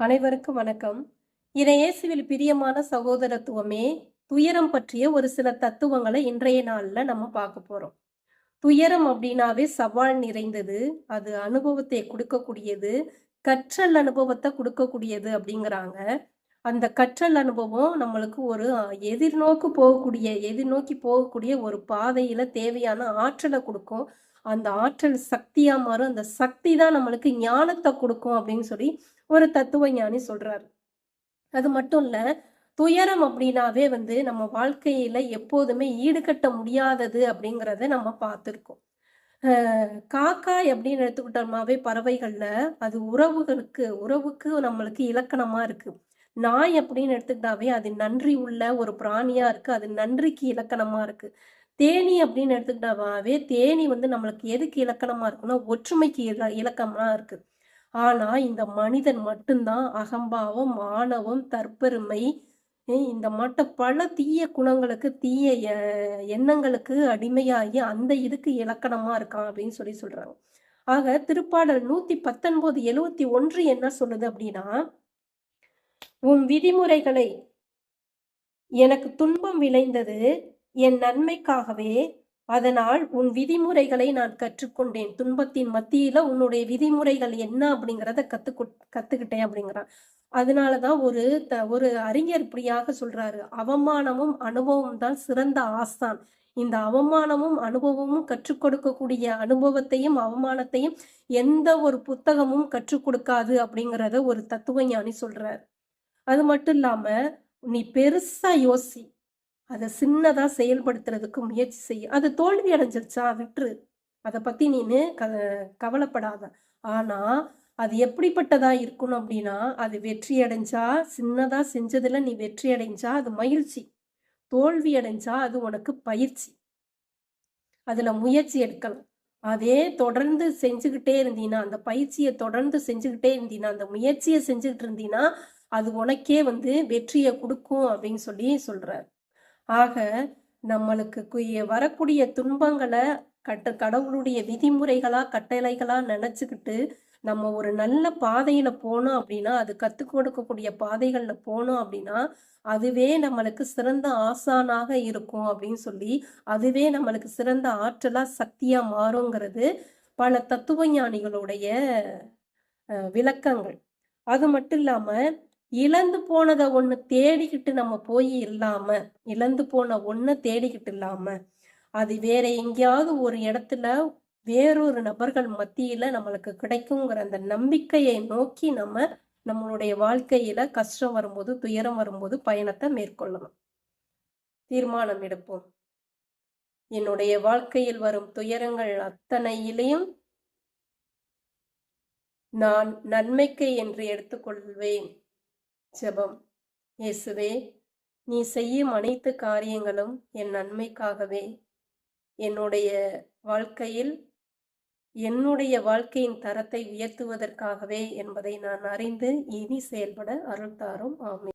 அனைவருக்கும் வணக்கம். இணையேசுவில் பிரியமான சகோதரத்துவமே துயரம் பற்றிய ஒரு சில தத்துவங்களை இன்றைய நாளில் நம்ம பார்க்க போறோம். துயரம் அப்படின்னாவே சவால் நிறைந்தது அது அனுபவத்தை கொடுக்கக்கூடியது கற்றல் அனுபவத்தை கொடுக்கக்கூடியது அப்படிங்கிறாங்க. அந்த கற்றல் அனுபவம் நம்மளுக்கு ஒரு எதிர்நோக்கு போகக்கூடிய எதிர்நோக்கி போகக்கூடிய ஒரு பாதையில தேவையான ஆற்றலை கொடுக்கும். அந்த ஆற்றல் சக்தியா மாறும். அந்த சக்தி தான் நம்மளுக்கு ஞானத்தை கொடுக்கும் அப்படின்னு சொல்லி ஒரு தத்துவ ஞானி சொல்றாரு. அது மட்டும் இல்ல துயரம் அப்படின்னாவே வந்து நம்ம வாழ்க்கையில எப்போதுமே ஈடுகட்ட முடியாதது அப்படிங்கிறத நம்ம பார்த்துருக்கோம். காக்காய் அப்படின்னு எடுத்துக்கிட்டோம்னாவே பறவைகள்ல அது உறவுகளுக்கு உறவுக்கு நம்மளுக்கு இலக்கணமா இருக்கு. நாய் அப்படின்னு எடுத்துக்கிட்டாவே அது நன்றி உள்ள ஒரு பிராணியா இருக்கு. அது நன்றிக்கு இலக்கணமா இருக்கு. தேனி அப்படின்னு எடுத்துக்கிட்டாவே தேனி வந்து நம்மளுக்கு எதுக்கு இலக்கணமா இருக்குன்னா ஒற்றுமைக்கு இல இலக்கமாக இருக்கு. ஆனா இந்த மனிதன் மட்டும்தான் அகம்பாவம் ஆணவம் தற்பெருமை இந்த மட்ட பல தீய குணங்களுக்கு தீய எ- எண்ணங்களுக்கு அடிமையாகி அந்த இதுக்கு இலக்கணமா இருக்கான் அப்படின்னு சொல்லி சொல்றாங்க. ஆக திருப்பாடல் நூத்தி பத்தொன்பது எழுவத்தி ஒன்று என்ன சொல்லுது அப்படின்னா உன் விதிமுறைகளை எனக்கு துன்பம் விளைந்தது என் நன்மைக்காகவே அதனால் உன் விதிமுறைகளை நான் கற்றுக்கொண்டேன். துன்பத்தின் மத்தியில உன்னுடைய விதிமுறைகள் என்ன அப்படிங்கிறத கத்து கத்துக்கிட்டேன் அப்படிங்கிறான். அதனாலதான் ஒரு த- ஒரு அறிஞர் இப்படியாக சொல்றாரு. அவமானமும் அனுபவம் தான் சிறந்த ஆஸ்தான் இந்த அவமானமும் அனுபவமும் கற்றுக் கொடுக்கக்கூடிய அனுபவத்தையும் அவமானத்தையும் எந்த ஒரு புத்தகமும் கற்றுக் கொடுக்காது அப்படிங்கிறத ஒரு தத்துவ ஞானி சொல்றாரு. அது மட்டும் இல்லாம நீ பெருசா யோசி. அதை சின்னதாக செயல்படுத்துறதுக்கு முயற்சி செய்ய அது தோல்வி அடைஞ்சிருச்சா? விட்டுரு. அதை பற்றி நீனு க கவலைப்படாத. ஆனால் அது எப்படிப்பட்டதா இருக்கணும் அப்படின்னா அது வெற்றி அடைஞ்சா சின்னதாக செஞ்சதில் நீ வெற்றி அடைஞ்சா அது மகிழ்ச்சி. தோல்வி அடைஞ்சா அது உனக்கு பயிற்சி. அதில் முயற்சி எடுக்கலாம். அதே தொடர்ந்து செஞ்சுக்கிட்டே இருந்தீன்னா அந்த பயிற்சியை தொடர்ந்து செஞ்சுக்கிட்டே இருந்தீன்னா அந்த முயற்சியை செஞ்சுக்கிட்டு இருந்தீன்னா அது உனக்கே வந்து வெற்றியை கொடுக்கும் அப்படின்னு சொல்லி சொல்கிறார் ஆக நம்மளுக்கு வரக்கூடிய துன்பங்களை கட்ட கடவுளுடைய விதிமுறைகளா கட்டளைகளா நினைச்சுக்கிட்டு நம்ம ஒரு நல்ல பாதையில போனோம் அப்படின்னா அது கத்துக் கொடுக்கக்கூடிய பாதைகள்ல போனோம் அப்படின்னா அதுவே நம்மளுக்கு சிறந்த ஆசானாக இருக்கும் அப்படின்னு சொல்லி அதுவே நம்மளுக்கு சிறந்த ஆற்றலா சக்தியா மாறுங்கிறது பல தத்துவ ஞானிகளுடைய விளக்கங்கள். அது மட்டும் இல்லாம இழந்து போனதை ஒன்று தேடிக்கிட்டு நம்ம போய் இல்லாம இழந்து போன ஒன்றை தேடிக்கிட்டு இல்லாம அது வேற எங்கேயாவது ஒரு இடத்துல வேறொரு நபர்கள் மத்தியில நம்மளுக்கு கிடைக்குங்கிற அந்த நம்பிக்கையை நோக்கி நம்ம நம்மளுடைய வாழ்க்கையில கஷ்டம் வரும்போது துயரம் வரும்போது பயணத்தை மேற்கொள்ளணும். தீர்மானம் எடுப்போம். என்னுடைய வாழ்க்கையில் வரும் துயரங்கள் அத்தனையிலையும் நான் நன்மைக்கு என்று எடுத்துக்கொள்வேன். ஜெபம். இயேசுவே நீ செய்யும் அனைத்து காரியங்களும் என் நன்மைக்காகவே. என்னுடைய வாழ்க்கையில் என்னுடைய வாழ்க்கையின் தரத்தை உயர்த்துவதற்காகவே என்பதை நான் அறிந்து இனி செயல்பட அருள்தாரும். ஆமே